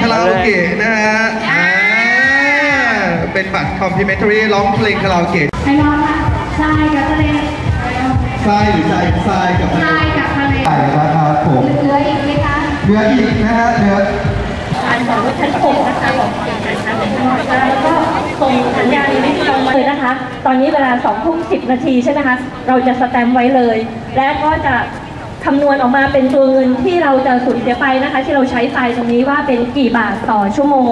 คาราโอเกะนะฮะอ่าเป็นบัตร complimentary ร้องเพลงคาราโอเกะให้รอดนะทรายกับทะเลทรายหรือทรายทรายกับทรายกับทะเลทรายนะครับผมเหลืออีกไหมคะเหลืออีกนะฮะเหลืออันของรถชั้นหกนะคะแล้วก็ส่งสัญญาณไม่ตรงมาเลยนะคะ ตอนนี้เวลา2ทุ่ม10 นาทีใช่ไหมคะ เราจะสแตมป์ไว้เลย และก็จะ คำนวณออกมาเป็นตัวเงินที่เราจะสูญเสียไปนะคะ ที่เราใช้ไปตรงนี้ว่าเป็นกี่บาทต่อชั่วโมง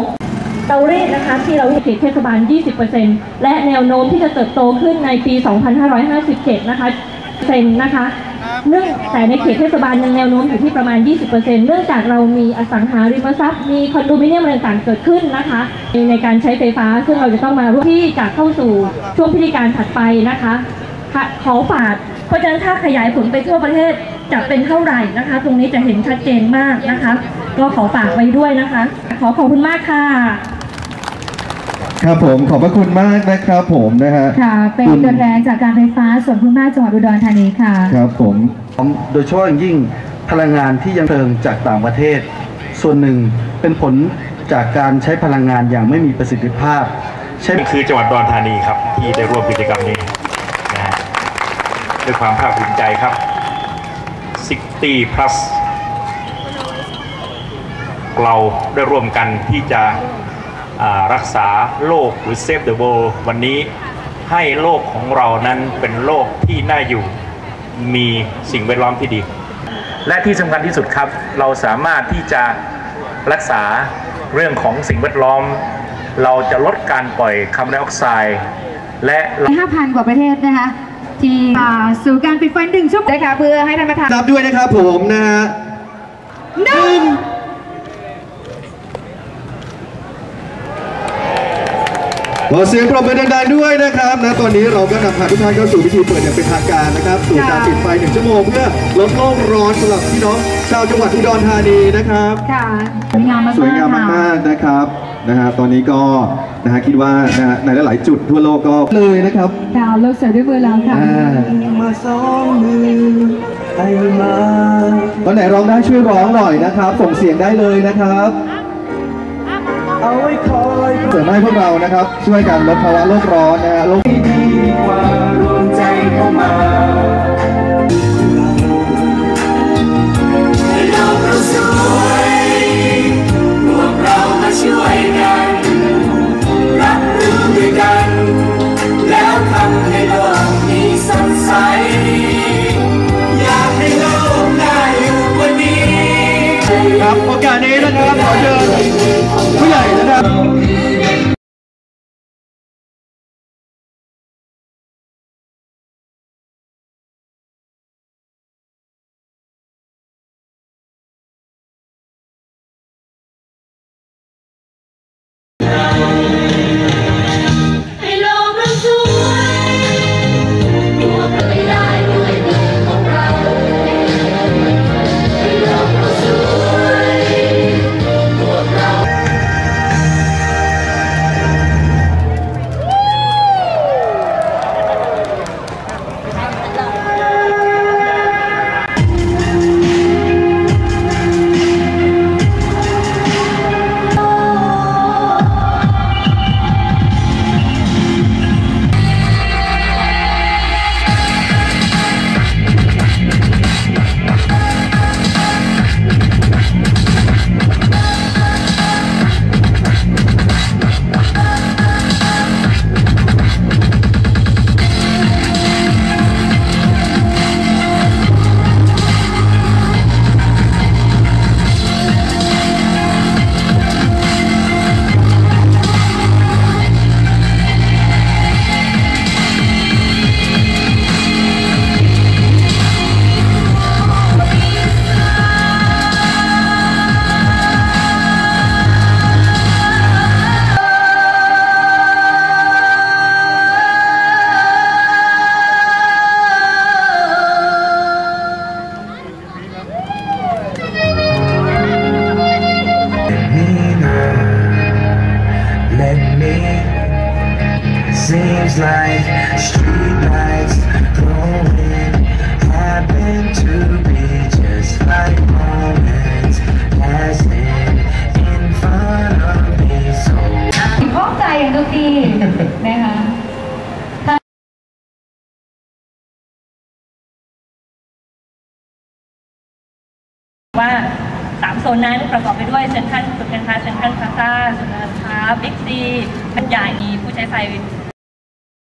เตารีดนะคะที่เราเขตเทศบาล 20%และแนวโน้มที่จะเติบโตขึ้นในปี 2557 นะคะเซนนะคะเนื่องแต่ในเขตเทศบาลยังแนวโน้มอยู่ที่ประมาณ 20%เนื่องจากเรามีอสังหาริมทรัพย์ มีคอนโดมิเนียมต่างๆเกิดขึ้นนะคะ ในการใช้ไฟฟ้าซึ่งเราจะต้องมาร่วมที่จะเข้าสู่ช่วงพิธีการถัดไปนะคะ ค่ะขอฝากเพราะฉะนั้นถ้าขยายผลไปทั่วประเทศจะเป็นเท่าไหร่นะคะ ตรงนี้จะเห็นชัดเจนมากนะคะ ก็ขอฝากไว้ด้วยนะคะ ขอขอบคุณมากค่ะ ครับผมขอบพระคุณมากนะครับผมนะฮะค่ะ เป็นคุณตัวแทนจากการไฟฟ้าส่วนภูมิภาคจังหวัดอุดรธานีค่ะ ครับผมโดยเฉพาะอย่างยิ่งพลังงานที่ยังเพลิงจากต่างประเทศ ส่วนหนึ่งเป็นผลจากการใช้พลังงานอย่างไม่มีประสิทธิภาพใช้นี่คือจังหวัดอุดรธานีครับที่ได้ร่วมกิจกรรมนี้นะฮะ ด้วยความภาคภูมิใจครับ 60 plus เราได้ร่วมกันที่จะอ่ารักษาโลกหรือ Save the World วันนี้ให้โลกของเรานั้นเป็นโลกที่น่าอยู่มีสิ่งแวดล้อมที่ดี และที่สำคัญที่สุดครับ เราสามารถที่จะรักษาเรื่องของสิ่งแวดล้อม เราจะลดการปล่อยคาร์บอนไดออกไซด์และ 5,000 กว่าประเทศนะคะ ที่อ่าสู่การปิดไฟหนึ่งชั่วโมงนะคะเพื่อให้ท่านประธานนับด้วยนะครับผมนะฮะหนึ่งขอเสียงปรบมือดังๆด้วยนะครับนะตอนนี้เราก็นำพาทุกท่านเข้าสู่พิธีเปิดอย่างเป็นทางการนะครับสู่การปิดไฟหนึ่งชั่วโมงเพื่อลดโลกร้อนสำหรับพี่น้องชาวจังหวัดอุดรธานีนะครับค่ะสวยงามมากๆสวยงามค่ะมากๆนะครับ นะฮะตอนนี้ก็นะฮะคิดว่านะฮะในหลายๆจุดทั่วโลกก็เลยนะครับดาวเลิกเสิร์ฟด้วยมือแล้วค่ะอ่ามาสองมือให้มาตอนไหนร้องได้ช่วยร้องหน่อยนะครับ ส่งเสียงได้เลยนะครับเอาไว้คอยเสริมให้พวกเรานะครับ ช่วยกันลดภาวะโลกร้อนนะฮะโลกดีกว่า ครับโอกาสนี้นะครับขอเชิญผู้ใหญ่นะครับ seems like streetlights glowing happen to be just like moments passing in front of me. So ใจอย่างดีนะคะว่าสามโซนนั้นประกอบไปด้วยเซ็นทรัลสุดกันค้าเซ็นทรัลพลาซาสุดกันค้าบิ๊กซีเป็นใหญ่มีผู้ใช้ไฟ